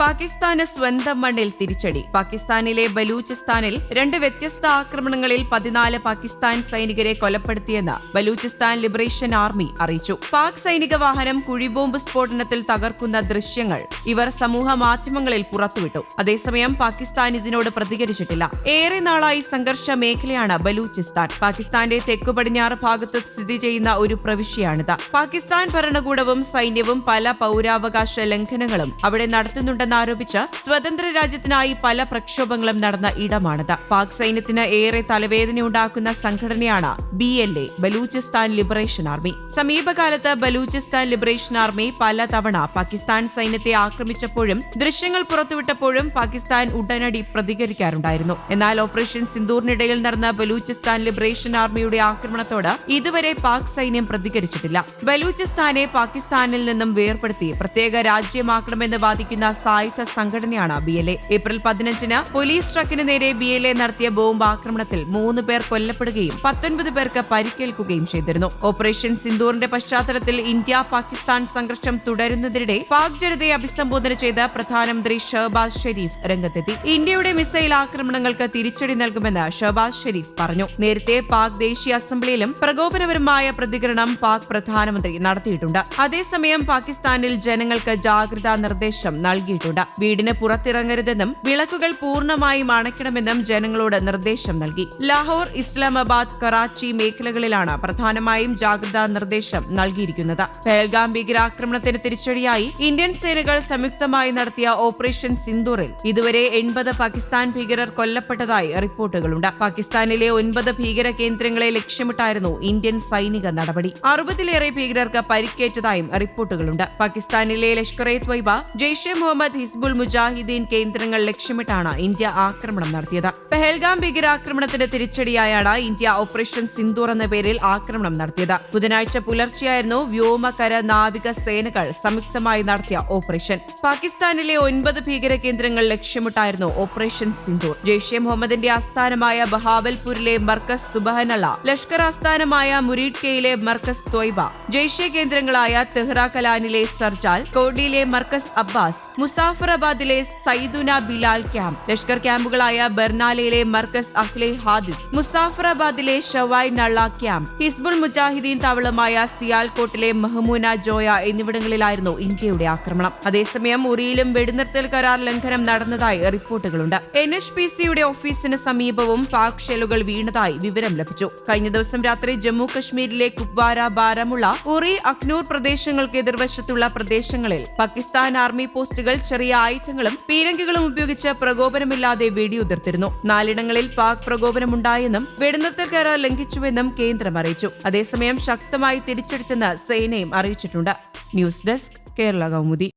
പാകിസ്ഥാന് സ്വന്തം മണ്ണിൽ തിരിച്ചടി. പാകിസ്ഥാനിലെ ബലൂചിസ്ഥാനിൽ രണ്ട് വ്യത്യസ്ത ആക്രമണങ്ങളിൽ പതിനാല് പാകിസ്ഥാൻ സൈനികരെ കൊലപ്പെടുത്തിയെന്ന് ബലൂചിസ്ഥാൻ ലിബറേഷൻ ആർമി അറിയിച്ചു. പാക് സൈനിക വാഹനം കുഴിബോംബ് സ്ഫോടനത്തിൽ തകർക്കുന്ന ദൃശ്യങ്ങൾ ഇവർ സമൂഹ മാധ്യമങ്ങളിൽ പുറത്തുവിട്ടു. അതേസമയം പാകിസ്ഥാൻ ഇതിനോട് പ്രതികരിച്ചിട്ടില്ല. ഏറെ നാളായി സംഘർഷ മേഖലയാണ് ബലൂചിസ്ഥാൻ. പാകിസ്ഥാന്റെ തെക്കു പടിഞ്ഞാറ് ഭാഗത്ത് സ്ഥിതി ചെയ്യുന്ന ഒരു പ്രവിശ്യയാണിത്. പാകിസ്ഥാൻ ഭരണകൂടവും സൈന്യവും പല പൗരാവകാശ ലംഘനങ്ങളും അവിടെ നടത്തുന്നുണ്ടെന്നാരോപിച്ച് സ്വതന്ത്ര രാജ്യത്തിനായി പല പ്രക്ഷോഭങ്ങളും നടന്ന ഇടമാണിത്. പാക് സൈന്യത്തിന് ഏറെ തലവേദനയുണ്ടാക്കുന്ന സംഘടനയാണ് B L A Balochistan Liberation Army. സമീപകാലത്ത് ബലൂചിസ്ഥാൻ ലിബറേഷൻ ആർമി പലതവണ പാകിസ്ഥാൻ സൈന്യത്തെ ആക്രമിച്ചപ്പോഴും ദൃശ്യങ്ങൾ പുറത്തുവിട്ടപ്പോഴും പാകിസ്ഥാൻ ഉടനടി പ്രതികരിക്കാറുണ്ടായിരുന്നു. എന്നാൽ ഓപ്പറേഷൻ സിന്ദൂറിനിടയിൽ നടന്ന ബലൂചിസ്ഥാൻ ലിബറേഷൻ ആർമിയുടെ ആക്രമണത്തോട് ഇതുവരെ പാക് സൈന്യം പ്രതികരിച്ചിട്ടില്ല. ബലൂചിസ്ഥാനെ പാകിസ്ഥാനിൽ നിന്നും വേർപെടുത്തി പ്രത്യേക രാജ്യമാക്കണമെന്ന് വാദിക്കുന്ന സായുധ സംഘടനയാണ് ബി എൽ എ ഏപ്രിൽ പതിനഞ്ചിന് പോലീസ് ട്രക്കിന് നേരെ ബി എൽ എ നടത്തിയ ബോംബ് ആക്രമണത്തിൽ മൂന്ന് പേർ കൊല്ലപ്പെടുകയും പത്തൊൻപത് പേർക്ക് പരിക്കേൽക്കുകയും ചെയ്തിരുന്നു. ഓപ്പറേഷൻ സിന്ദൂറിന്റെ പശ്ചാത്തലത്തിൽ ഇന്ത്യ പാകിസ്ഥാൻ സംഘർഷം തുടരുന്നതിനിടെ പാക് ജനതയെ അഭിസംബോധന ചെയ്ത പ്രധാനമന്ത്രി ഷഹബാസ് ഷെരീഫ് രംഗത്തെത്തി. ഇന്ത്യയുടെ മിസൈൽ ആക്രമണങ്ങൾക്ക് തിരിച്ചടി നൽകുമെന്ന് ഷഹബാസ് ഷെരീഫ് പറഞ്ഞു. നേരത്തെ പാക് ദേശീയ അസംബ്ലിയിലും പ്രകോപനപരമായ പ്രതികരണം പാക് പ്രധാനമന്ത്രി നടത്തിയിട്ടുണ്ട്. അതേസമയം പാകിസ്ഥാനിൽ ജനങ്ങൾക്ക് ജാഗ്രതാ നിർദ്ദേശം നൽകിയിട്ടുണ്ട്. വീടിന് പുറത്തിറങ്ങരുതെന്നും വിളക്കുകൾ പൂർണമായും അണയ്ക്കണമെന്നും ജനങ്ങളോട് നിർദ്ദേശം നൽകി. ലാഹോർ ഇസ്ലാമാബാദ് കറാച്ചി മേഖലകളിലാണ് പ്രധാനമായും ജാഗ്രതാ നിർദ്ദേശം നൽകിയിരിക്കുന്നത്. പെഹൽഗാം ഭീകരാക്രമണത്തിന് തിരിച്ചടിയായി ഇന്ത്യൻ സേനകൾ സംയുക്തമായി നടത്തിയ ഓപ്പറേഷൻ സിന്ദൂറിൽ ഇതുവരെ എൺപത് പാകിസ്ഥാൻ ഭീകരർ കൊല്ലപ്പെട്ടതായി റിപ്പോർട്ടുകളുണ്ട്. പാകിസ്ഥാനിലെ ഒൻപത് ഭീകര കേന്ദ്രങ്ങളെ ലക്ഷ്യമിട്ടായിരുന്നു ഇന്ത്യൻ സൈനിക നടപടി. അറുപതിലേറെ ഭീകരർക്ക് പരിക്കേറ്റതായും റിപ്പോർട്ടുകളുണ്ട്. പാകിസ്ഥാനിലെ ലഷ്കർ എ ത്വയ്ബ ജെയ്ഷെ മുഹമ്മദ് ഹിസ്ബുൾ മുജാഹിദ്ദീൻ കേന്ദ്രങ്ങൾ ലക്ഷ്യമിട്ടാണ് ഇന്ത്യ ആക്രമണം നടത്തിയത്. പെഹൽഗാം ഭീകരാക്രമണത്തിന്റെ തിരിച്ചടിയായാണ് ഇന്ത്യ ഓപ്പറേഷൻ സിന്ദൂർ എന്ന പേരിൽ ആക്രമണം നടത്തിയത്. ബുധനാഴ്ച പുലർച്ചെയായിരുന്നു വ്യോമകര നാവിക സേനകൾ സംയുക്തമായി നടത്തിയ ഓപ്പറേഷൻ. പാകിസ്ഥാനിലെ ഒൻപത് ഭീകര കേന്ദ്രങ്ങൾ ലക്ഷ്യമിട്ടായിരുന്നു ഓപ്പറേഷൻ സിന്ദൂർ. ജെയ്ഷെ മുഹമ്മദിന്റെ ആസ്ഥാനമായ ബഹാബൽപൂരിലെ മർക്കസ് സുബഹനള ലഷ്കർ ആസ്ഥാനമായ മുരീഡ്കയിലെ മർക്കസ് ത്വയ്ബ ജെയ്ഷെ കേന്ദ്രങ്ങളായ തെഹ്റ കലാനിലെ സർജാൽ കോഡിയിലെ മർക്കസ് അബ്ബാസ് മുസാഫറാബാദിലെ സൈദുന ബിലാൽ ക്യാമ്പ്. ലഷ്കർ ക്യാമ്പുകളായ ബെർണാലയിലെ മർക്കസ് അഹ്ലെ ഹാദിദ്. മുസാഫറാബാദിലെ ഷവായ് നള്ള ക്യാമ്പ്. ഹിസ്ബുൾ മുജാഹിദീൻ താവളമായ സിയാൽകോട്ടിലെ മഹമൂന ജോയ എന്നിവിടങ്ങളിലായിരുന്നു ഇന്ത്യയുടെ ആക്രമണം. അതേസമയം ഉറിയിലും വെടിനിർത്തൽ കരാർ ലംഘനം നടന്നതായി റിപ്പോർട്ടുകളുണ്ട്. എൻ എച്ച് പി സിയുടെ ഓഫീസിന് സമീപവും പാക് ഷെല്ലുകൾ വീണതായി വിവരം ലഭിച്ചു. കഴിഞ്ഞ ദിവസം രാത്രി ജമ്മു കശ്മീരിലെ കുപ്വാര ബാരമുള്ള ഉറി അഖ്നൂർ പ്രദേശങ്ങൾക്ക് എതിർവശത്തുള്ള പ്രദേശങ്ങളിൽ പാകിസ്ഥാൻ ആർമി പോസ്റ്റുകൾ ചെറിയ ആയുധങ്ങളും പീരങ്കികളും ഉപയോഗിച്ച് പ്രകോപനമില്ലാതെ വെടിയുതിർത്തിരുന്നു നാലിടങ്ങളിൽ പാക് പ്രകോപനമുണ്ടായെന്നും വെടിനിർത്തൽ കരാർ ലംഘിച്ചുവെന്നും കേന്ദ്രം അറിയിച്ചു. അതേസമയം ശക്തമായി തിരിച്ചടിച്ചെന്ന് സേനയും അറിയിച്ചിട്ടുണ്ട്. News desk Kerala Kaumudi.